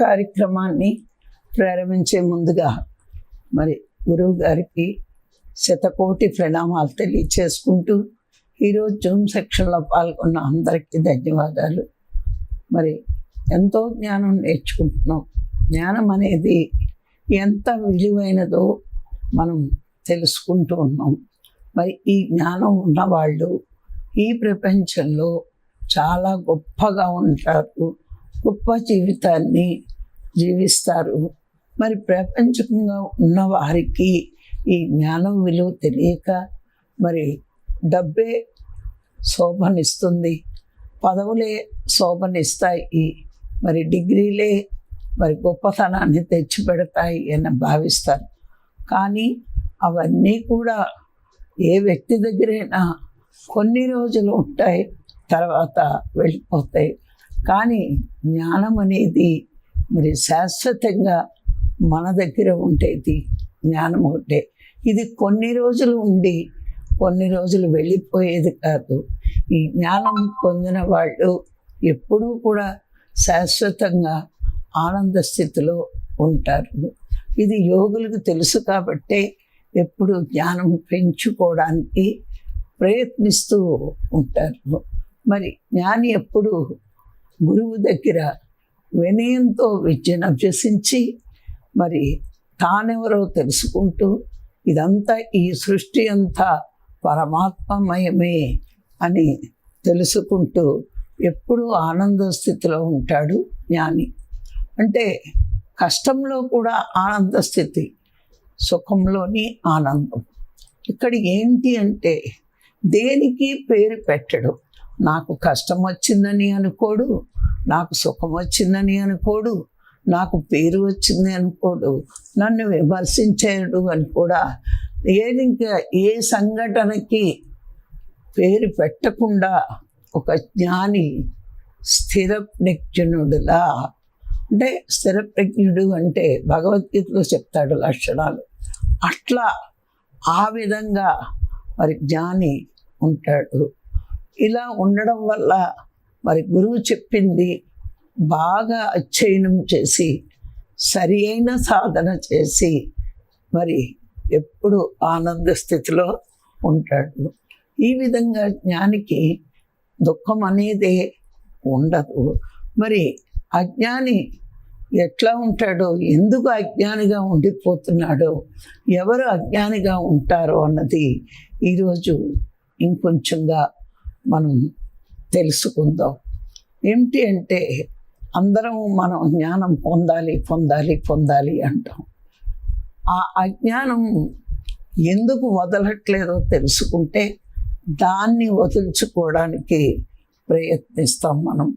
కార్యక్రమాన్ని ప్రారంభించే ముందుగా మరి గురువు గారికి శతకోటి ప్రణామాలు తెలియచేసుకుంటూ ఈరోజు జూమ్ సెక్షన్లో పాల్గొన్న అందరికీ ధన్యవాదాలు. మరి ఎంతో జ్ఞానం నేర్చుకుంటున్నాం. జ్ఞానం అనేది ఎంత విలువైనదో మనం తెలుసుకుంటూ ఉన్నాం. మరి ఈ జ్ఞానం ఉన్నవాళ్ళు ఈ ప్రపంచంలో చాలా గొప్పగా ఉంటారు. గొప్ప జీవితాన్ని జీవిస్తారు. మరి ప్రపంచంగా ఉన్న వారికి ఈ జ్ఞానం విలువ తెలియక మరి డబ్బే శోభనిస్తుంది. పదవులే శోభనిస్తాయి. మరి డిగ్రీలే మరి గొప్పతనాన్ని తెచ్చిపెడతాయి అని భావిస్తారు. కానీ అవన్నీ కూడా ఏ వ్యక్తి దగ్గరైనా కొన్ని రోజులు ఉంటాయి తర్వాత వెళ్ళిపోతాయి. కానీ జ్ఞానం అనేది మరి శాశ్వతంగా మన దగ్గర ఉండేది జ్ఞానం ఒకటే. ఇది కొన్ని రోజులు ఉండి కొన్ని రోజులు వెళ్ళిపోయేది కాదు. ఈ జ్ఞానం పొందిన వాళ్ళు ఎప్పుడూ కూడా శాశ్వతంగా ఆనంద స్థితిలో ఉంటారు. ఇది యోగులకు తెలుసు కాబట్టే ఎప్పుడు జ్ఞానం పెంచుకోవడానికి ప్రయత్నిస్తూ ఉంటారు. మరి జ్ఞాని ఎప్పుడు గురువు దగ్గర వినయంతో విద్యను అభ్యసించి మరి తానెవరో తెలుసుకుంటూ ఇదంతా ఈ సృష్టి అంతా పరమాత్మమయమే అని తెలుసుకుంటూ ఎప్పుడూ ఆనంద స్థితిలో ఉంటాడు జ్ఞాని. అంటే కష్టంలో కూడా ఆనంద స్థితి సుఖంలోని ఆనందం. ఇక్కడ ఏంటి అంటే దేనికి పేరు పెట్టడం? నాకు కష్టం వచ్చిందని అనుకోడు నాకు సుఖం వచ్చిందని అనుకోడు నాకు పేరు వచ్చింది అనుకోడు నన్ను విమర్శించాడు అని కూడా ఏది ఇంకా ఏ సంఘటనకి పేరు పెట్టకుండా ఒక జ్ఞాని స్థిరప్రజ్ఞుడులా అంటే స్థిర ప్రజ్ఞుడు అంటే భగవద్గీతలో చెప్తాడు లక్షణాలు. అట్లా ఆ విధంగా మరి జ్ఞాని ఉంటాడు. ఇలా ఉండడం వల్ల మరి గురువు చెప్పింది బాగా అధ్యయనం చేసి సరి అయిన సాధన చేసి మరి ఎప్పుడు ఆనంద స్థితిలో ఉంటాడు. ఈ విధంగా జ్ఞానికి దుఃఖం అనేదే ఉండదు. మరి అజ్ఞాని ఎట్లా ఉంటాడో ఎందుకు అజ్ఞానిగా ఉండిపోతున్నాడో ఎవరు అజ్ఞానిగా ఉంటారో అన్నది ఈరోజు ఇంకొంచెంగా మనం తెలుసుకుందాం. ఏమిటి అంటే అందరం మనం జ్ఞానం పొందాలి పొందాలి పొందాలి అంటాం. ఆ అజ్ఞానం ఎందుకు వదలట్లేదో తెలుసుకుంటే దాన్ని వదులుచుకోవడానికి ప్రయత్నిస్తాం మనం.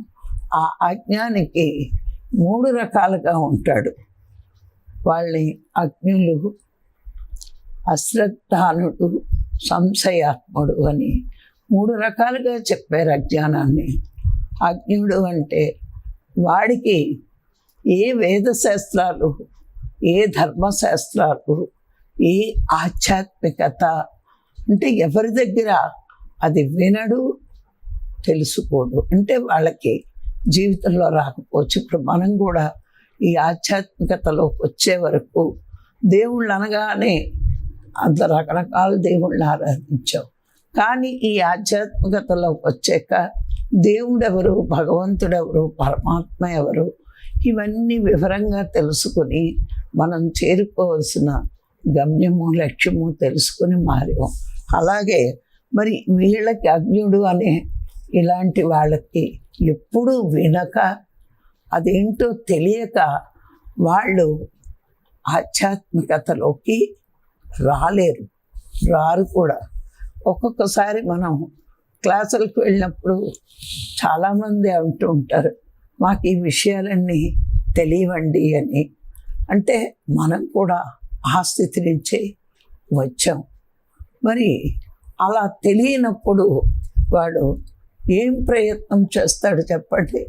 ఆ అజ్ఞానికి మూడు రకాలుగా ఉంటాడు. వాళ్ళని అగ్నులు అశ్రద్ధానుడు సంశయాత్ముడు అని మూడు రకాలుగా చెప్పారు అజ్ఞానాన్ని. అజ్ఞుడు అంటే వాడికి ఏ వేదశాస్త్రాలు ఏ ధర్మశాస్త్రాలు ఏ ఆధ్యాత్మికత అంటే ఎవరి దగ్గర అది వినడు తెలుసుకోడు. అంటే వాళ్ళకి జీవితంలో రాకపోవచ్చు. ఇప్పుడు మనం కూడా ఈ ఆధ్యాత్మికతలోకి వచ్చే వరకు దేవుళ్ళు అనగానే అంత రకరకాల దేవుళ్ళని ఆరాధించాం. కానీ ఈ ఆధ్యాత్మికతలోకి వచ్చాక దేవుడెవరు భగవంతుడెవరు పరమాత్మ ఎవరు ఇవన్నీ వివరంగా తెలుసుకుని మనం చేరుకోవాల్సిన గమ్యము లక్ష్యము తెలుసుకుని మారాము అలాగే మరి వీళ్ళకి అజ్ఞుడు అనే ఇలాంటి వాళ్ళకి ఎప్పుడూ వినక అదేంటో తెలియక వాళ్ళు ఆధ్యాత్మికతలోకి రాలేరు రారు కూడా. ఒక్కొక్కసారి మనం క్లాసులకు వెళ్ళినప్పుడు చాలామంది అంటూ ఉంటారు మాకు ఈ విషయాలన్నీ తెలియవండి అని. అంటే మనం కూడా ఆ స్థితి నుంచే వచ్చాం. మరి అలా తెలియనప్పుడు వాడు ఏం ప్రయత్నం చేస్తాడు చెప్పండి?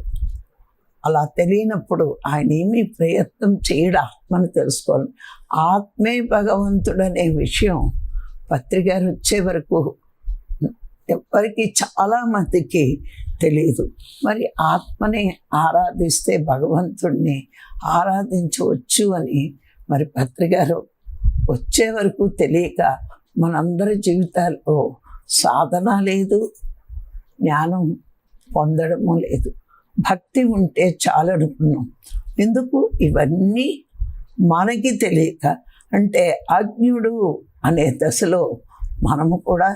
అలా తెలియనప్పుడు ఆయన ఏమీ ప్రయత్నం చేయడా? మనం తెలుసుకోవాలి. ఆత్మే భగవంతుడు అనే విషయం పత్రికారు వచ్చే వరకు ఎవరికి చాలా మందికి తెలియదు మరి ఆత్మని ఆరాధిస్తే భగవంతుణ్ణి ఆరాధించవచ్చు అని మరి పత్రికారు వచ్చే వరకు తెలియక మనందరి జీవితాల్లో సాధన లేదు జ్ఞానం పొందడము లేదు. భక్తి ఉంటే చాలనుకున్నాం ఎందుకు? ఇవన్నీ మనకి తెలియక. అంటే అజ్ఞుడు అనే దశలో మనము కూడా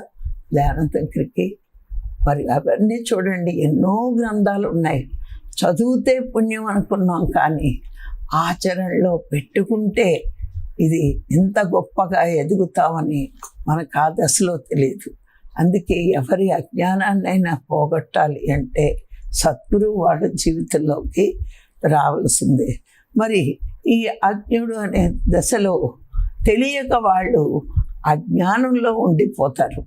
ధ్యానం దగ్గరికి మరి అవన్నీ చూడండి ఎన్నో గ్రంథాలు ఉన్నాయి. చదివితే పుణ్యం అనుకున్నాం కానీ ఆచరణలో పెట్టుకుంటే ఇది ఎంత గొప్పగా ఎదుగుతామని మనకు ఆ దశలో తెలియదు అందుకే ఎవరి అజ్ఞానాన్నైనా పోగొట్టాలి అంటే సద్గురువు వాళ్ళ జీవితంలోకి రావాల్సిందే. మరి ఈ అజ్ఞుడు అనే దశలో తెలియక వాళ్ళు అజ్ఞానంలో ఉండిపోతారు.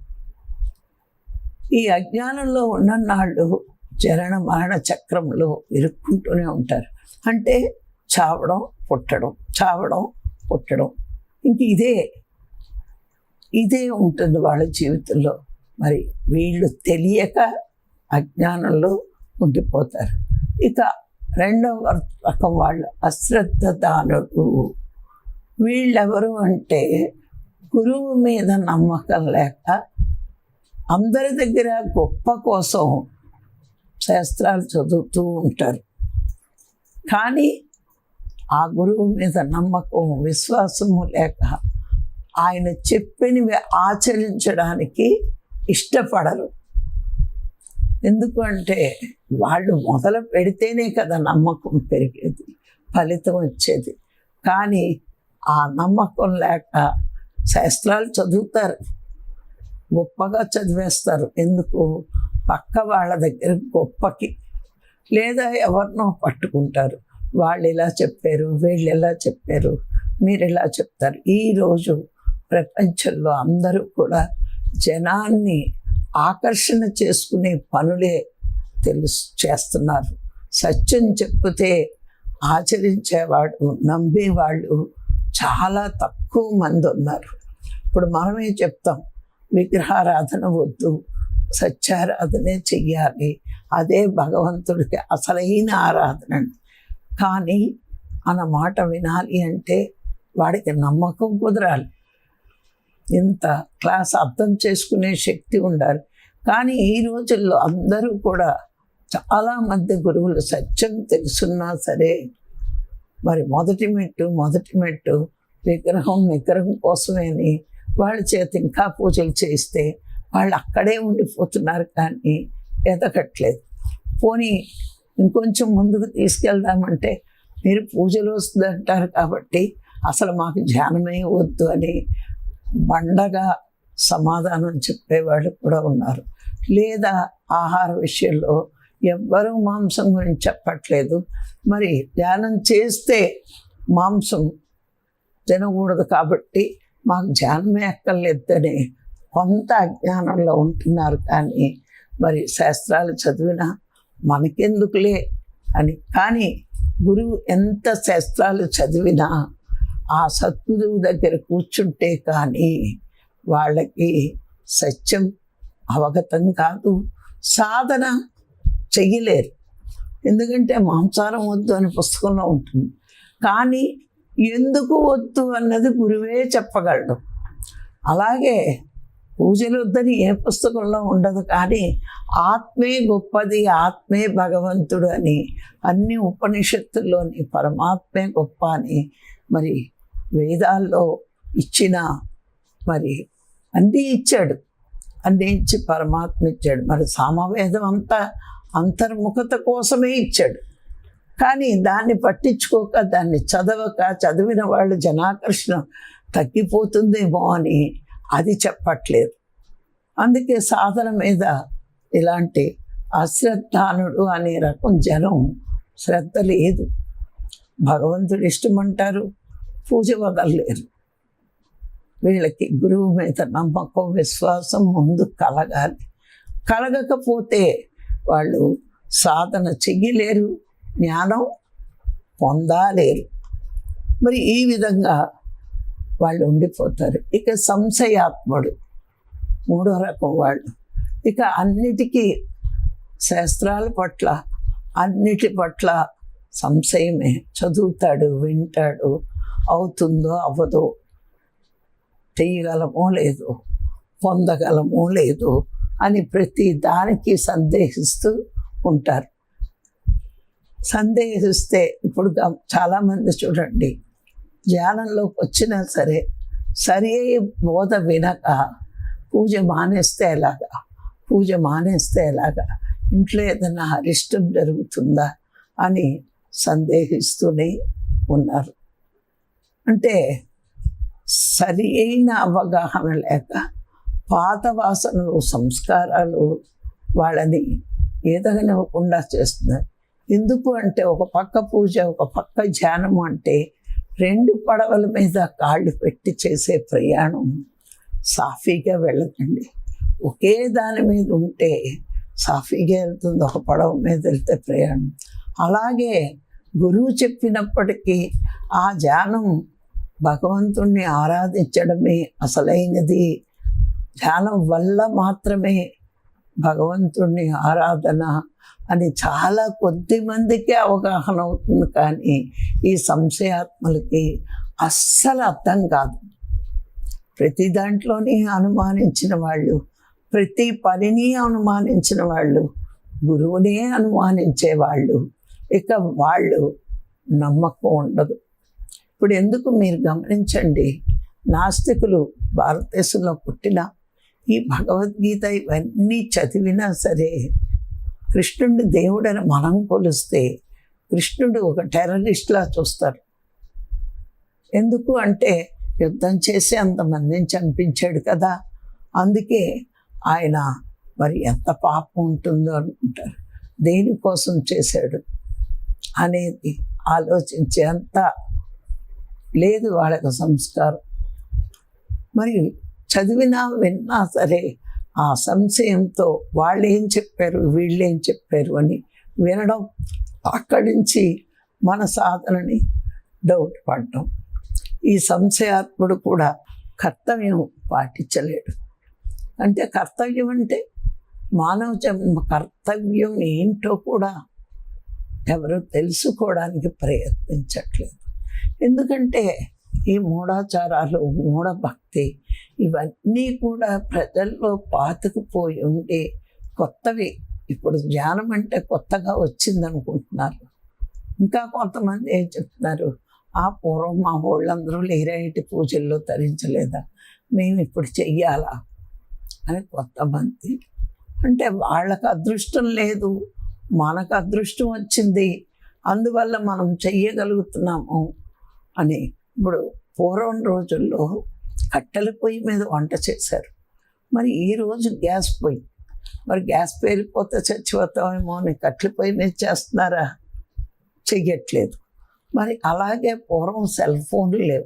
ఈ అజ్ఞానంలో ఉన్ననాళ్ళు చరణ మరణ చక్రంలో ఇరుక్కుంటూనే ఉంటారు. అంటే చావడం పుట్టడం చావడం పుట్టడం. ఇంక ఇదే ఇదే ఉంటుంది వాళ్ళ జీవితంలో. మరి వీళ్ళు తెలియక అజ్ఞానంలో ఉండిపోతారు. ఇక రెండవ రకం వాళ్ళు అశ్రద్ధ దానుడు వీళ్ళెవరు అంటే గురువు మీద నమ్మకం లేక అందరి దగ్గర గొప్ప కోసం శాస్త్రాలు చదువుతూ ఉంటారు. కానీ ఆ గురువు మీద నమ్మకం విశ్వాసము లేక ఆయన చెప్పినవి ఆచరించడానికి ఇష్టపడరు. ఎందుకంటే వాళ్ళు మొదలు పెడితేనే కదా నమ్మకం పెరిగేది ఫలితం వచ్చేది. కానీ ఆ నమ్మకం లేక శాస్త్రాలు చదువుతారు. గొప్పగా చదివేస్తారు. ఎందుకు? పక్క వాళ్ళ దగ్గర గొప్పకి లేదా ఎవరినో పట్టుకుంటారు. వాళ్ళు ఇలా చెప్పారు? వీళ్ళు ఎలా చెప్పారు? మీరు ఇలా చెప్తారు? ఈరోజు ప్రపంచంలో అందరూ కూడా జనాన్ని ఆకర్షణ చేసుకునే పనులే తెలుసు చేస్తున్నారు. సత్యం చెప్తే ఆచరించేవాడు నమ్మేవాళ్ళు చాలా తక్కువ మంది ఉన్నారు. ఇప్పుడు మనమే చెప్తాం విగ్రహారాధన వద్దు సత్యారాధనే చెయ్యాలి అదే భగవంతుడికి అసలైన ఆరాధన కానీ మన మాట వినాలి అంటే వాడికి నమ్మకం కుదరాలి. ఇంత క్లాస్ అర్థం చేసుకునే శక్తి ఉండాలి. కానీ ఈ రోజుల్లో అందరూ కూడా చాలామంది గురువులు సత్యం తెలుసున్నా సరే మరి మొదటి మెట్టు మొదటి మెట్టు విగ్రహం విగ్రహం కోసమేని వాళ్ళ చేత ఇంకా పూజలు చేస్తే వాళ్ళు అక్కడే ఉండిపోతున్నారు కానీ ఎదగట్లేదు. పోనీ ఇంకొంచెం ముందుకు తీసుకెళ్దామంటే మీరు పూజలు వస్తుందంటారు కాబట్టి అసలు మాకు ధ్యానమే వద్దు అని బండగా సమాధానం చెప్పేవాళ్ళు కూడా ఉన్నారు. లేదా ఆహార విషయంలో ఎవ్వరూ మాంసం గురించి చెప్పట్లేదు. మరి ధ్యానం చేస్తే మాంసం తినకూడదు కాబట్టి మాకు ధ్యానమే ఎక్కర్లేదని కొంత అజ్ఞానంలో ఉంటున్నారు కానీ మరి శాస్త్రాలు చదివినా మనకెందుకులే అని. కానీ గురువు ఎంత శాస్త్రాలు చదివినా ఆ సద్గురువు దగ్గర కూర్చుంటే కానీ వాళ్ళకి సత్యం అవగతం కాదు. సాధన చెయ్యలేరు. ఎందుకంటే మాంసారం వద్దు అని పుస్తకంలో ఉంటుంది. కానీ ఎందుకు వద్దు అన్నది గురువే చెప్పగలడు. అలాగే పూజలు వద్దని ఏ పుస్తకంలో ఉండదు కానీ ఆత్మే గొప్పది ఆత్మే భగవంతుడు అని అన్ని ఉపనిషత్తుల్లోని పరమాత్మే గొప్ప అని మరి వేదాల్లో ఇచ్చిన మరి అన్నీ ఇచ్చాడు. అన్నీ ఇచ్చి పరమాత్మ ఇచ్చాడు. మరి సామవేదం అంతా అంతర్ముఖత కోసమే ఇచ్చాడు. కానీ దాన్ని పట్టించుకోక దాన్ని చదవక చదివిన వాళ్ళు జనాకర్షణ తగ్గిపోతుందేమో అని అది చెప్పట్లేదు. అందుకే సాధన మీద ఇలాంటి అశ్రద్ధానుడు అనే రకం జనం శ్రద్ధ లేదు. భగవంతుడు ఇష్టమంటారు పూజ వదలలేరు. వీళ్ళకి గురువు మీద నమ్మకం విశ్వాసం ముందు కలగాలి. కలగకపోతే వాళ్ళు సాధన చెయ్యలేరు జ్ఞానం పొందాలేరు. మరి ఈ విధంగా వాళ్ళు ఉండిపోతారు. ఇక సంశయాత్ముడు మూడో రకం వాళ్ళు. ఇక అన్నిటికీ శాస్త్రాల పట్ల అన్నిటి పట్ల సంశయమే. చదువుతాడు వింటాడు అవుతుందో అవ్వదో చేయగలమో లేదో పొందగలమో లేదో అని ప్రతి దానికి సందేహిస్తూ ఉంటారు. సందేహిస్తే ఇప్పుడు చాలామంది చూడండి ధ్యానంలోకి వచ్చినా సరే సరి బోధ వినక పూజ మానేస్తే ఎలాగా? పూజ మానేస్తే ఎలాగా? ఇంట్లో ఏదైనా అరిష్టం జరుగుతుందా అని సందేహిస్తూనే ఉన్నారు. అంటే సరి అయిన అవగాహన లేక పాత వాసనలు సంస్కారాలు వాళ్ళని ఎదగనివ్వకుండా చేస్తున్నారు ఎందుకు అంటే ఒక పక్క పూజ ఒక పక్క ధ్యానం అంటే రెండు పడవల మీద కాళ్ళు పెట్టి చేసే ప్రయాణం. సాఫీగా వెళ్ళకండి. ఒకే దాని మీద ఉంటే సాఫీగా వెళ్తుంది ఒక పడవ మీద వెళ్తే ప్రయాణం. అలాగే గురువు చెప్పినప్పటికీ ఆ ధ్యానం భగవంతుణ్ణి ఆరాధించడమే అసలైనది. ధ్యానం వల్ల మాత్రమే భగవంతుణ్ణి ఆరాధన అని చాలా కొద్ది మందికే అవగాహన అవుతుంది. కానీ ఈ సంశయాత్మలకి అస్సలు అర్థం కాదు. ప్రతి దాంట్లోని అనుమానించిన వాళ్ళు ప్రతి పనిని అనుమానించిన వాళ్ళు గురువునే అనుమానించే వాళ్ళు ఇక వాళ్ళు నమ్మకం ఉండదు. ఇప్పుడు ఎందుకు మీరు గమనించండి? నాస్తికులు భారతదేశంలో పుట్టిన ఈ భగవద్గీత ఇవన్నీ చదివినా సరే కృష్ణుడిని దేవుడని మనం కొలిస్తే కృష్ణుడు ఒక టెర్రరిస్ట్లా చూస్తారు. ఎందుకు అంటే యుద్ధం చేసి అంతమందిని చంపించాడు కదా అందుకే ఆయన మరి ఎంత పాపం ఉంటుందో అనుకుంటారు. దేనికోసం చేశాడు అనేది ఆలోచించే అంత లేదు వాళ్ళకి సంస్కారం. మరి చదివినా విన్నా సరే ఆ సంశయంతో వాళ్ళు ఏం చెప్పారు వీళ్ళు ఏం చెప్పారు అని వినడం అక్కడి నుంచి మన సాధనని డౌట్ పడడం. ఈ సంశయాత్ముడు కూడా కర్తవ్యం పాటించలేడు. అంటే కర్తవ్యం అంటే మానవ జన్మ కర్తవ్యం ఏంటో కూడా ఎవరు తెలుసుకోవడానికి ప్రయత్నించట్లేదు. ఎందుకంటే ఈ మూఢాచారాలు మూఢభక్తి ఇవన్నీ కూడా ప్రజల్లో పాతుకుపోయి ఉండి కొత్తవి. ఇప్పుడు ధ్యానం అంటే కొత్తగా వచ్చింది అనుకుంటున్నారు ఇంకా కొంతమంది ఏం చెప్తున్నారు? ఆ పూర్వం మా వాళ్ళందరూ లేరేటి పూజల్లో తరించలేదా? మేము ఇప్పుడు చెయ్యాలా? అని కొంతమంది. అంటే వాళ్ళకు అదృష్టం లేదు. మనకు అదృష్టం వచ్చింది. అందువల్ల మనం చెయ్యగలుగుతున్నాము అని ఇప్పుడు పూర్వం రోజుల్లో కట్టెల పొయ్యి మీద వంట చేశారు. మరి ఈ రోజు గ్యాస్ పొయ్యి. మరి గ్యాస్ పేలిపోతే చచ్చిపోతామేమో అని కట్టెల పొయ్యి మీద చేస్తున్నారా? చెయ్యట్లేదు. మరి అలాగే పూర్వం సెల్ ఫోన్లు లేవు.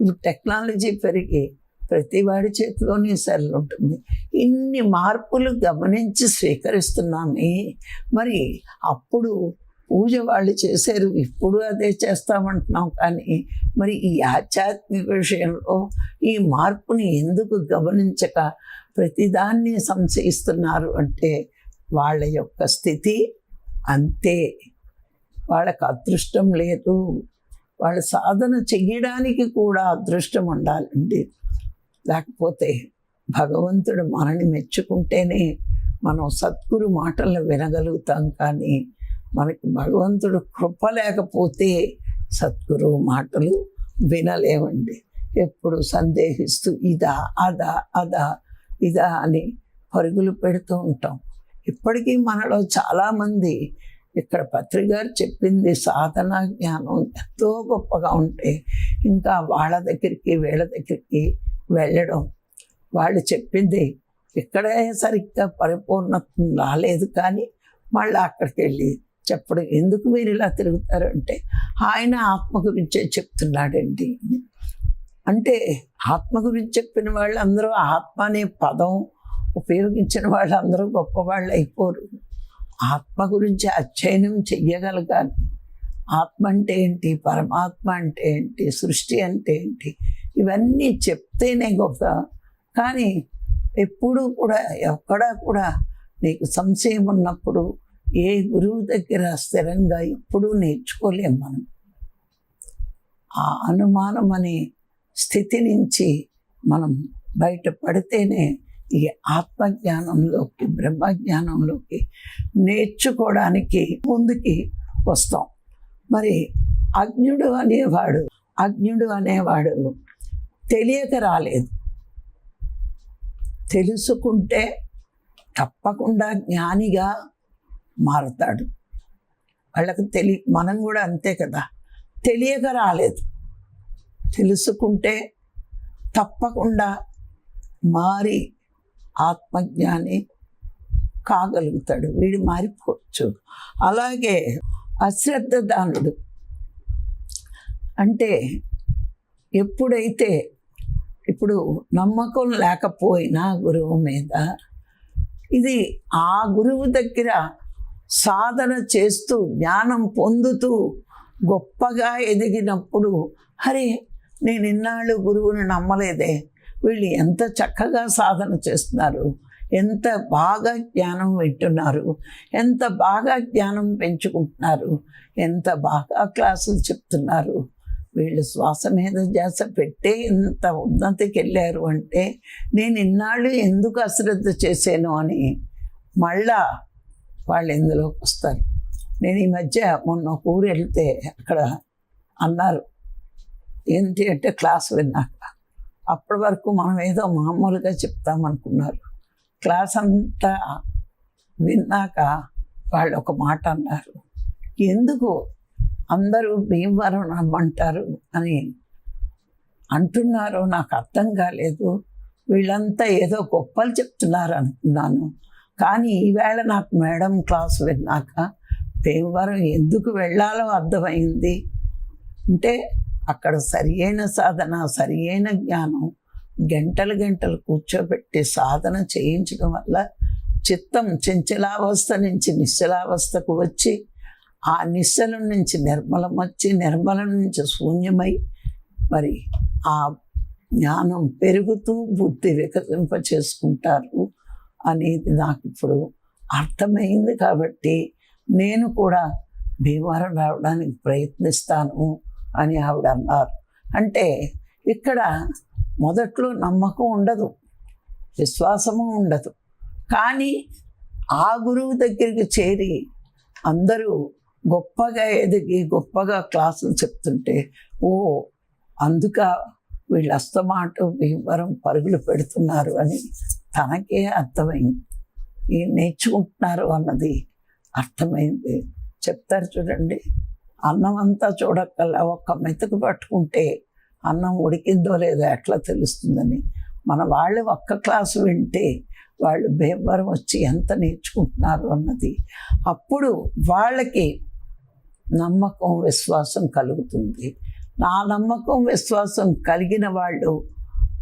ఇప్పుడు టెక్నాలజీ పెరిగి ప్రతి వాడి చేతిలోని సెల్ ఉంటుంది. ఇన్ని మార్పులు గమనించి స్వీకరిస్తున్నామే. మరి అప్పుడు పూజ వాళ్ళు చేశారు ఇప్పుడు అదే చేస్తామంటున్నాం. కానీ మరి ఈ ఆధ్యాత్మిక విషయంలో ఈ మార్పుని ఎందుకు గమనించక ప్రతిదాన్ని సంశయిస్తున్నారు అంటే వాళ్ళ యొక్క స్థితి అంతే. వాళ్ళకు అదృష్టం లేదు. వాళ్ళ సాధన చెయ్యడానికి కూడా అదృష్టం ఉండాలండి. లేకపోతే భగవంతుడు మనని మెచ్చుకుంటేనే మనం సద్గురు మాటలు వినగలుగుతాం కానీ మనకి భగవంతుడు కృప లేకపోతే సద్గురు మాటలు వినలేవండి. ఎప్పుడు సందేహిస్తూ ఇదా అదా అదా ఇదా అని పరుగులు పెడుతూ ఉంటాం. ఇప్పటికీ మనలో చాలామంది ఇక్కడ పత్రికారు చెప్పింది సాధన జ్ఞానం ఎంతో గొప్పగా ఉంటే ఇంకా వాళ్ళ దగ్గరికి వీళ్ళ దగ్గరికి వెళ్ళడం. వాళ్ళు చెప్పింది ఇక్కడే సరిగ్గా పరిపూర్ణత రాలేదు కానీ మళ్ళీ అక్కడికి వెళ్ళి చెప్పడం. ఎందుకు మీరు ఇలా తిరుగుతారు అంటే ఆయన ఆత్మ గురించే చెప్తున్నాడండి. అంటే ఆత్మ గురించి చెప్పిన వాళ్ళందరూ ఆత్మ అనే పదం ఉపయోగించిన వాళ్ళందరూ గొప్పవాళ్ళు అయిపోరు ఆత్మ గురించి అధ్యయనం చెయ్యగలగాలి. ఆత్మ అంటే ఏంటి? పరమాత్మ అంటే ఏంటి? సృష్టి అంటే ఏంటి? ఇవన్నీ చెప్తేనే గొప్ప. కానీ ఎప్పుడూ కూడా ఎక్కడా కూడా నీకు సంశయం ఉన్నప్పుడు ఏ గురువు దగ్గర స్థిరంగా ఎప్పుడూ నేర్చుకోలేం మనం. ఆ అనుమానం అనే స్థితి నుంచి మనం బయటపడితేనే ఈ ఆత్మజ్ఞానంలోకి బ్రహ్మజ్ఞానంలోకి నేర్చుకోవడానికి ముందుకి వస్తాం. మరి అజ్ఞుడు అనేవాడు అజ్ఞుడు అనేవాడు తెలియక రాలేదు. తెలుసుకుంటే తప్పకుండా జ్ఞానిగా మారుతాడు. వాళ్ళకు తెలియ మనం కూడా అంతే కదా. తెలియక రాలేదు. తెలుసుకుంటే తప్పకుండా మారి ఆత్మజ్ఞాని కాగలుగుతాడు. వీడు మారిపోవచ్చు. అలాగే అశ్రద్ధ దానుడు. అంటే ఎప్పుడైతే ఇప్పుడు నమ్మకం లేకపోయినా గురువు మీద ఇది ఆ గురువు దగ్గర సాధన చేస్తూ జ్ఞానం పొందుతూ గొప్పగా ఎదిగినప్పుడు అరే నేను ఇన్నాళ్ళు గురువుని నమ్మలేదే. వీళ్ళు ఎంత చక్కగా సాధన చేస్తున్నారు. ఎంత బాగా జ్ఞానం వింటున్నారు. ఎంత బాగా జ్ఞానం పెంచుకుంటున్నారు. ఎంత బాగా క్లాసులు చెప్తున్నారు. వీళ్ళు శ్వాస మీద ధ్యాస పెట్టే ఇంత ఉన్నతికి వెళ్ళారు అంటే నేను ఇన్నాళ్ళు ఎందుకు అశ్రద్ధ చేశాను అని మళ్ళా వాళ్ళు ఇందులోకి వస్తారు. నేను ఈ మధ్య మొన్న ఒక ఊరు వెళ్తే అక్కడ అన్నారు ఏంటి అంటే క్లాస్ విన్నాక. అప్పటి వరకు మనం ఏదో మామూలుగా చెప్తామనుకున్నారు. క్లాస్ అంతా విన్నాక వాళ్ళు ఒక మాట అన్నారు. ఎందుకు అందరూ భీమవరం రమ్మంటారు? అని అంటున్నారో నాకు అర్థం కాలేదు. వీళ్ళంతా ఏదో గొప్పలు చెప్తున్నారు అనుకున్నాను. కానీ ఈవేళ నాకు మేడం క్లాస్ విన్నాక భీమవరం ఎందుకు వెళ్ళాలో అర్థమైంది? అంటే అక్కడ సరియైన సాధన సరియైన జ్ఞానం గంటలు గంటలు కూర్చోబెట్టి సాధన చేయించడం వల్ల చిత్తం చంచలావస్థ నుంచి నిశ్చలావస్థకు వచ్చి ఆ నిశ్చలం నుంచి నిర్మలం వచ్చి నిర్మలం నుంచి శూన్యమై మరి ఆ జ్ఞానం పెరుగుతూ బుద్ధి వికసింప చేసుకుంటారు అనేది నాకు ఇప్పుడు అర్థమైంది కాబట్టి నేను కూడా భీమవరం రావడానికి ప్రయత్నిస్తాను అని ఆవిడ అన్నారు. అంటే ఇక్కడ మొదట్లో నమ్మకం ఉండదు విశ్వాసము ఉండదు. కానీ ఆ గురువు దగ్గరికి చేరి అందరూ గొప్పగా ఎదిగి గొప్పగా క్లాసులు చెప్తుంటే ఓ అందుక వీళ్ళు అస్తమాట భీమవరం పరుగులు పెడుతున్నారు అని తనకే అర్థమైంది. ఈ నేర్చుకుంటున్నారు అన్నది అర్థమైంది. చెప్తారు చూడండి అన్నం అంతా చూడక్కల్లా ఒక్క మెతుకు పట్టుకుంటే అన్నం ఉడికిందో లేదో ఎట్లా తెలుస్తుందని. మన వాళ్ళు ఒక్క క్లాసు వింటే వాళ్ళు భీమవరం వచ్చి ఎంత నేర్చుకుంటున్నారు అన్నది. అప్పుడు వాళ్ళకి నమ్మకం విశ్వాసం కలుగుతుంది. నా నమ్మకం విశ్వాసం కలిగిన వాళ్ళు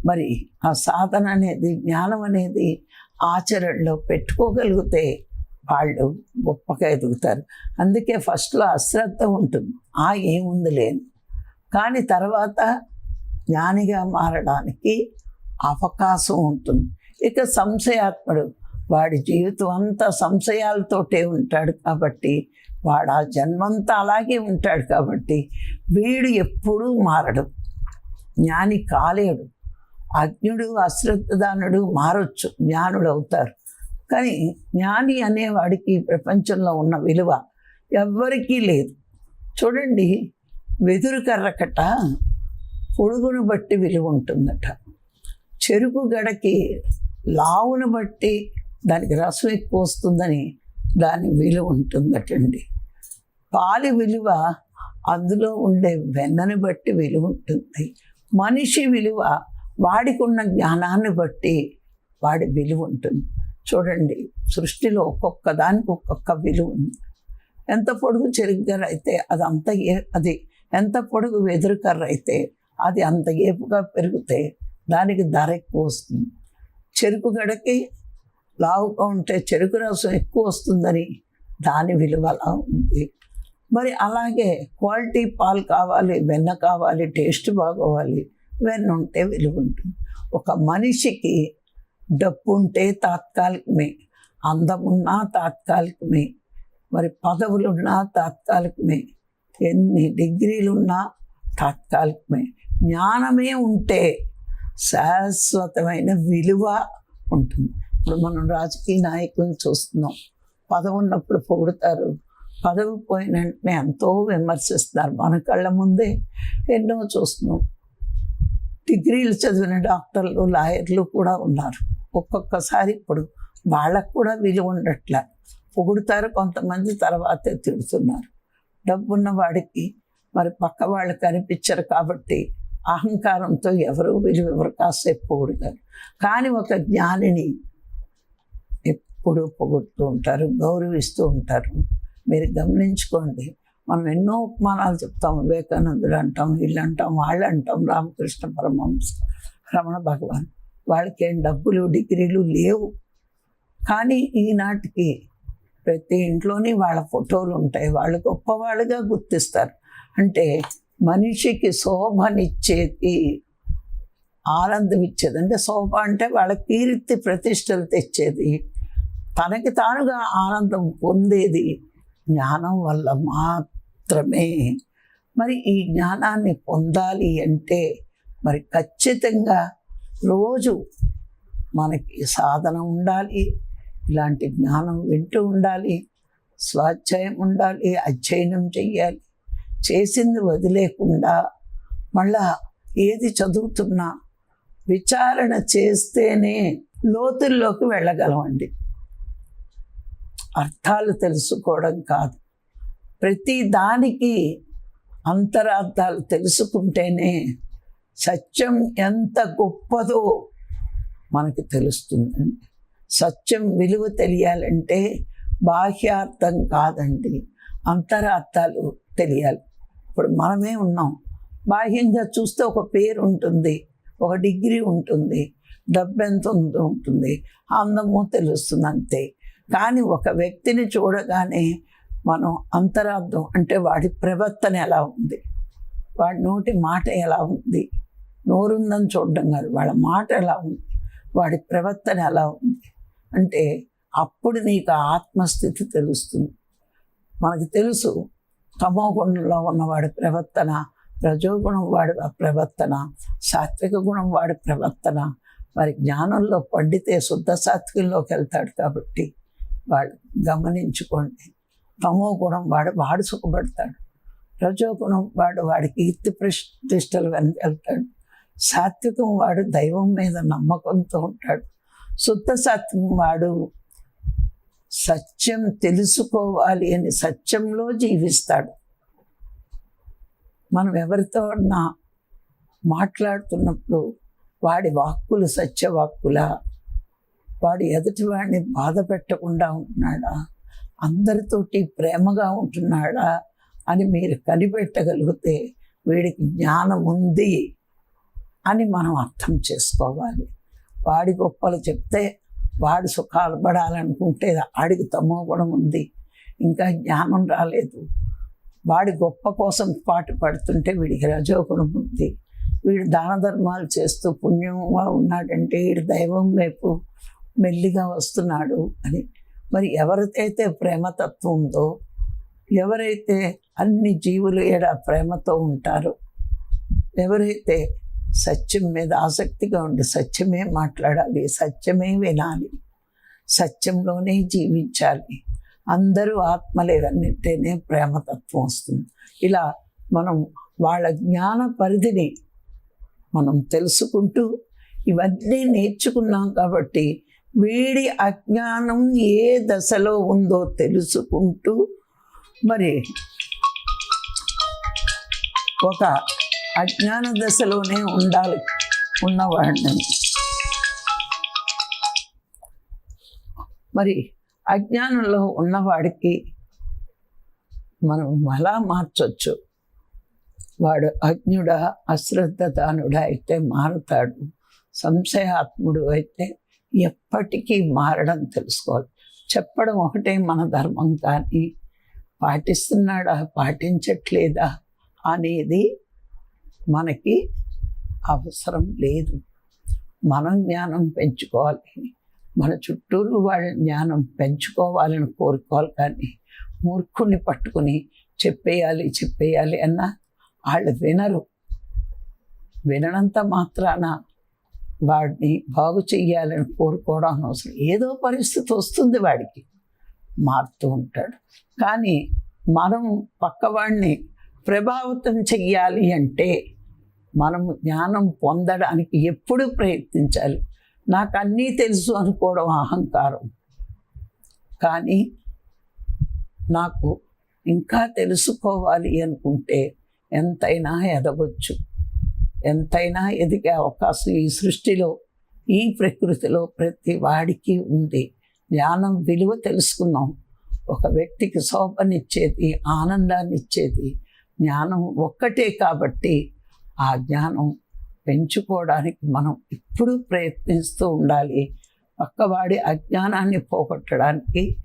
మరి ఆ సాధన అనేది జ్ఞానం అనేది ఆచరణలో పెట్టుకోగలిగితే వాళ్ళు గొప్పగా ఎదుగుతారు. అందుకే ఫస్ట్లో అశ్రద్ధ ఉంటుంది. ఆ ఏముంది లేని. కానీ తర్వాత జ్ఞానిగా మారడానికి అవకాశం ఉంటుంది. ఇక సంశయాత్ముడు వాడి జీవితం అంతా సంశయాలతోటే ఉంటాడు కాబట్టి వాడు ఆ జన్మంతా అలాగే ఉంటాడు కాబట్టి వీడు ఎప్పుడూ మారడు. జ్ఞాని కాలేడు. అజ్ఞుడు అశ్రద్ధదానుడు మారొచ్చు జ్ఞానుడు అవుతారు కానీ జ్ఞాని అనేవాడికి ప్రపంచంలో ఉన్న విలువ ఎవ్వరికీ లేదు. చూడండి వెదురు కర్రకట పొడుగును బట్టి విలువ ఉంటుందట. చెరుకు గడకి లావును బట్టి దానికి రసం ఎక్కువ వస్తుందని దాని విలువ ఉంటుందటండి. పాలి విలువ అందులో ఉండే వెన్నను బట్టి విలువ ఉంటుంది. మనిషి విలువ వాడికి ఉన్న జ్ఞానాన్ని బట్టి వాడి విలువ ఉంటుంది. చూడండి సృష్టిలో ఒక్కొక్క దానికి ఒక్కొక్క విలువ ఉంది. ఎంత పొడుగు చెరుగ్గర అయితే అది అంత ఏ అది ఎంత పొడుగు వెదురుకర్ర అయితే అది అంత ఏపుగా పెరిగితే దానికి ధర ఎక్కువ వస్తుంది. చెరుకు గడకి లావుగా ఉంటే చెరుకు రసం ఎక్కువ వస్తుందని దాని విలువ అలా ఉంది. మరి అలాగే క్వాలిటీ పాలు కావాలి వెన్న కావాలి టేస్ట్ బాగోవాలి వెన్న ఉంటే విలువ ఉంటుంది ఒక మనిషికి డబ్బు ఉంటే తాత్కాలికమే అందమున్నా తాత్కాలికమే మరి పదవులున్నా తాత్కాలికమే ఎన్ని డిగ్రీలున్నా తాత్కాలికమే. జ్ఞానమే ఉంటే శాశ్వతమైన విలువ ఉంటుంది. ఇప్పుడు మనం రాజకీయ నాయకులను చూస్తున్నాం. పదవి ఉన్నప్పుడు పొగుడతారు. పదవి పోయిన వెంటనే ఎంతో విమర్శిస్తారు. మన కళ్ళ ముందే ఎన్నో చూస్తున్నాం. డిగ్రీలు చదివిన డాక్టర్లు లాయర్లు కూడా ఉన్నారు. ఒక్కొక్కసారి ఇప్పుడు వాళ్ళకు కూడా విలువ ఉండట్లే. పొగుడుతారు కొంతమంది తర్వాతే తిడుతున్నారు. డబ్బున్న వాడికి మరి పక్క వాళ్ళు కనిపించరు కాబట్టి అహంకారంతో ఎవరు విలువ ఎవరు కాసేపు పొగుడుతారు. కానీ ఒక జ్ఞానిని ఎప్పుడు పొగుడుతూ ఉంటారు గౌరవిస్తూ ఉంటారు. మీరు గమనించుకోండి మనం ఎన్నో ఉపమానాలు చెప్తాం వివేకానందుడు అంటాం వీళ్ళు అంటాం వాళ్ళు అంటాం రామకృష్ణ పరమహంస రమణ భగవాన్. వాళ్ళకి ఏం డబ్బులు డిగ్రీలు లేవు. కానీ ఈనాటికి ప్రతి ఇంట్లోని వాళ్ళ ఫోటోలు ఉంటాయి. వాళ్ళు గొప్పవాళ్ళుగా గుర్తిస్తారు. అంటే మనిషికి శోభనిచ్చేది ఆనందం ఇచ్చేది అంటే శోభ అంటే వాళ్ళ కీర్తి ప్రతిష్టలు తెచ్చేది. తనకి తానుగా ఆనందం పొందేది. జ్ఞానం వల్ల మాత్రమే. మరి ఈ జ్ఞానాన్ని పొందాలి అంటే మరి ఖచ్చితంగా రోజు మనకి సాధన ఉండాలి ఇలాంటి జ్ఞానం వింటూ ఉండాలి స్వాధ్యాయం ఉండాలి అధ్యయనం చెయ్యాలి. చేసింది వదిలేకుండా మళ్ళా ఏది చదువుతున్నా విచారణ చేస్తేనే లోతుల్లోకి వెళ్ళగలమండి. అర్థాలు తెలుసుకోవడం కాదు. ప్రతి దానికి అంతరార్థాలు తెలుసుకుంటేనే సత్యం ఎంత గొప్పదో మనకు తెలుస్తుందండి సత్యం విలువ తెలియాలంటే బాహ్యార్థం కాదండి. అంతరార్థాలు తెలియాలి. ఇప్పుడు మనమే ఉన్నాం. బాహ్యంగా చూస్తే ఒక పేరు ఉంటుంది ఒక డిగ్రీ ఉంటుంది డబ్బు ఎంత ఉంటుంది అందము తెలుస్తుంది అంతే. కానీ ఒక వ్యక్తిని చూడగానే మనం అంతరార్థం అంటే వాడి ప్రవర్తన ఎలా ఉంది? వాడి నోటి మాట ఎలా ఉంది? నోరుందని చూడడం కాదు వాళ్ళ మాట ఎలా ఉంది? వాడి ప్రవర్తన ఎలా ఉంది? అంటే అప్పుడు నీకు ఆత్మస్థితి తెలుస్తుంది. మనకు తెలుసు తమో గుణంలో ఉన్నవాడి ప్రవర్తన రజోగుణం వాడి ప్రవర్తన సాత్విక గుణం వాడి ప్రవర్తన. మరి జ్ఞానంలో పండితే శుద్ధ సాత్వికంలోకి వెళ్తాడు కాబట్టి వాడు గమనించుకోండి. తమో గుణం వాడు వాడు సుఖపడతాడు. రజోగుణం వాడు వాడి కీర్తి ప్రతిష్టలు వెనక వెళ్తాడు. సాత్వికం వాడు దైవం మీద నమ్మకంతో ఉంటాడు. శుద్ధ సాత్వికం వాడు సత్యం తెలుసుకోవాలి అని సత్యంలో జీవిస్తాడు. మనం ఎవరితో నా మాట్లాడుతున్నప్పుడు వాడి వాక్కులు సత్యవాక్కులా వాడు ఎదుటి వాడిని బాధ పెట్టకుండా ఉంటున్నాడా? అందరితోటి ప్రేమగా ఉంటున్నాడా అని మీరు కనిపెట్టగలిగితే వీడికి జ్ఞానం ఉంది అని మనం అర్థం చేసుకోవాలి. వాడి గొప్పలు చెప్తే వాడు సుఖాలు పడాలనుకుంటే ఆడికి తమో గుణం ఉంది. ఇంకా జ్ఞానం రాలేదు. వాడి గొప్ప కోసం పాటు పడుతుంటే వీడికి రజోగుణం ఉంది. వీడు దాన ధర్మాలు చేస్తూ పుణ్యంగా ఉన్నాడంటే వీడు దైవం వైపు మెల్లిగా వస్తున్నాడు అని మరి ఎవరికైతే ప్రేమతత్వం ఉందో ఎవరైతే అన్ని జీవులు ఏడ ప్రేమతో ఉంటారో ఎవరైతే సత్యం మీద ఆసక్తిగా ఉండి సత్యమే మాట్లాడాలి సత్యమే వినాలి సత్యంలోనే జీవించాలి అందరూ ఆత్మలేవన్నింటేనే ప్రేమతత్వం వస్తుంది. ఇలా మనం వాళ్ళ జ్ఞాన పరిధిని మనం తెలుసుకుంటూ ఇవన్నీ నేర్చుకున్నాం కాబట్టి వీడి అజ్ఞానం ఏ దశలో ఉందో తెలుసుకుంటూ మరి ఒక అజ్ఞాన దశలోనే ఉండాలి ఉన్నవాడిని. మరి అజ్ఞానంలో ఉన్నవాడికి మనం ఎలా మార్చొచ్చు? వాడు అజ్ఞుడా అశ్రద్ధదానుడా అయితే మారుతాడు సంశయాత్ముడు అయితే ఎప్పటికీ మారడం తెలుసుకోవాలి. చెప్పడం ఒకటే మన ధర్మం కానీ పాటిస్తున్నాడా పాటించట్లేదా అనేది మనకి అవసరం లేదు. మనం జ్ఞానం పెంచుకోవాలి. మన చుట్టూరు వాళ్ళ జ్ఞానం పెంచుకోవాలని కోరుకోవాలి కానీ మూర్ఖుని పట్టుకుని చెప్పేయాలి చెప్పేయాలి అన్నా వాళ్ళు వినరు. విననంత మాత్రాన వాడిని బాగు చెయ్యాలని కోరుకోవడం అవసరం ఏదో పరిస్థితి వస్తుంది వాడికి. మారుతూ ఉంటాడు. కానీ మనం పక్కవాడిని ప్రభావితం చెయ్యాలి అంటే మనం జ్ఞానం పొందడానికి ఎప్పుడు ప్రయత్నించాలి. నాకు అన్నీ తెలుసు అనుకోవడం అహంకారం. కానీ నాకు ఇంకా తెలుసుకోవాలి అనుకుంటే ఎంతైనా ఎదగొచ్చు. ఎంతైనా ఎదిగే అవకాశం ఈ సృష్టిలో ఈ ప్రకృతిలో ప్రతి వాడికి ఉంది. జ్ఞానం విలువ తెలుసుకున్నాం. ఒక వ్యక్తికి శోభనిచ్చేది ఆనందాన్ని ఇచ్చేది జ్ఞానం ఒక్కటే కాబట్టి ఆ జ్ఞానం పెంచుకోవడానికి మనం ఇప్పుడు ప్రయత్నిస్తూ ఉండాలి. పక్కవాడి అజ్ఞానాన్ని పోగొట్టడానికి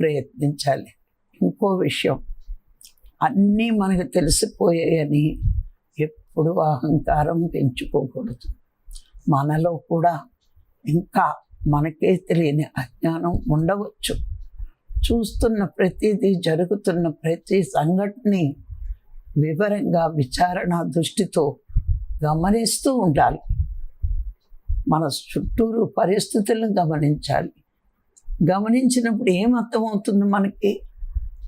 ప్రయత్నించాలి. ఇంకో విషయం అన్నీ మనకు తెలిసిపోయాయని ఎప్పుడు అహంకారం పెంచుకోకూడదు. మనలో కూడా ఇంకా మనకే తెలియని అజ్ఞానం ఉండవచ్చు. చూస్తున్న ప్రతిదీ జరుగుతున్న ప్రతి సంఘటనని వివరంగా విచారణ దృష్టితో గమనిస్తూ ఉండాలి. మన చుట్టూరు పరిస్థితులను గమనించాలి. గమనించినప్పుడు ఏం అర్థమవుతుంది మనకి?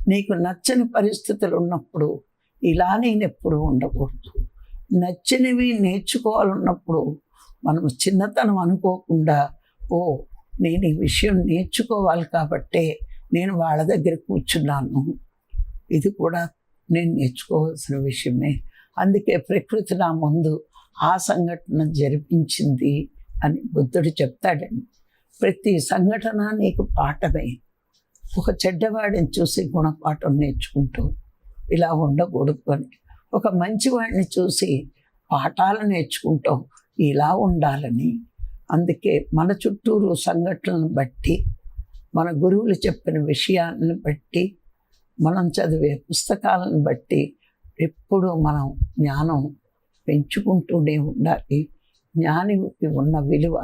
నీకు నచ్చని పరిస్థితులు ఉన్నప్పుడు ఇలా నేను ఎప్పుడూ ఉండకూడదు. నచ్చినవి నేర్చుకోవాలన్నప్పుడు మనం చిన్నతనం అనుకోకుండా ఓ నేను ఈ విషయం నేర్చుకోవాలి కాబట్టే నేను వాళ్ళ దగ్గర కూర్చున్నాను. ఇది కూడా నేను నేర్చుకోవాల్సిన విషయమే. అందుకే ప్రకృతి నా ముందు ఆ సంఘటన జరిపించింది అని బుద్ధుడు చెప్తాడండి. ప్రతి సంఘటన నీకు పాఠమే. ఒక చెడ్డవాడిని చూసి గుణపాఠం నేర్చుకుంటూ ఇలా ఉండకూడదు అని. ఒక మంచివాడిని చూసి పాఠాలు నేర్చుకుంటాం ఇలా ఉండాలని. అందుకే మన చుట్టూరు సంఘటనలను బట్టి మన గురువులు చెప్పిన విషయాలను బట్టి మనం చదివే పుస్తకాలను బట్టి ఎప్పుడూ మనం జ్ఞానం పెంచుకుంటూనే ఉండాలి. జ్ఞానికి ఉన్న విలువ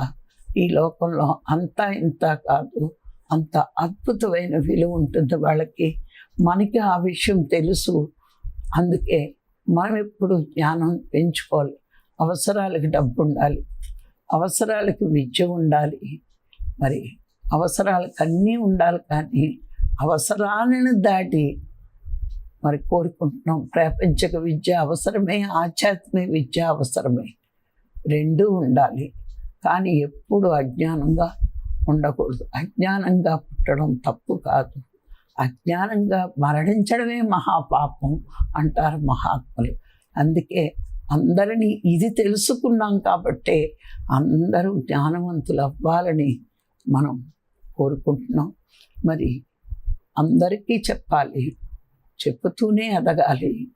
ఈ లోకంలో అంతా ఇంత కాదు అంత అద్భుతమైన విలువ ఉంటుంది వాళ్ళకి. మనకి ఆ విషయం తెలుసు. అందుకే మనం ఎప్పుడు జ్ఞానం పెంచుకోవాలి. అవసరాలకి డబ్బు ఉండాలి అవసరాలకి విద్య ఉండాలి. మరి అవసరాలకు అన్నీ ఉండాలి కానీ అవసరాలను దాటి మరి కోరుకుంటున్నాం. ప్రాపంచిక విద్య అవసరమే ఆధ్యాత్మిక విద్య అవసరమే. రెండూ ఉండాలి. కానీ ఎప్పుడు అజ్ఞానంగా ఉండకూడదు. అజ్ఞానంగా పుట్టడం తప్పు కాదు. అజ్ఞానంగా మరణించడమే మహాపాపం అంటారు మహాత్ములు. అందుకే అందరినీ ఇది తెలుసుకున్నాం కాబట్టే అందరూ జ్ఞానవంతులు అవ్వాలని మనం కోరుకుంటున్నాం. మరి అందరికీ చెప్పాలి చెప్పుతూనే ఎదగాలి.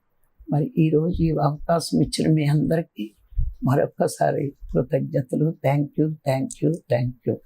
మరి ఈరోజు ఈ అవకాశం ఇచ్చిన మీ అందరికీ మరొక్కసారి కృతజ్ఞతలు. Thank you thank you thank you.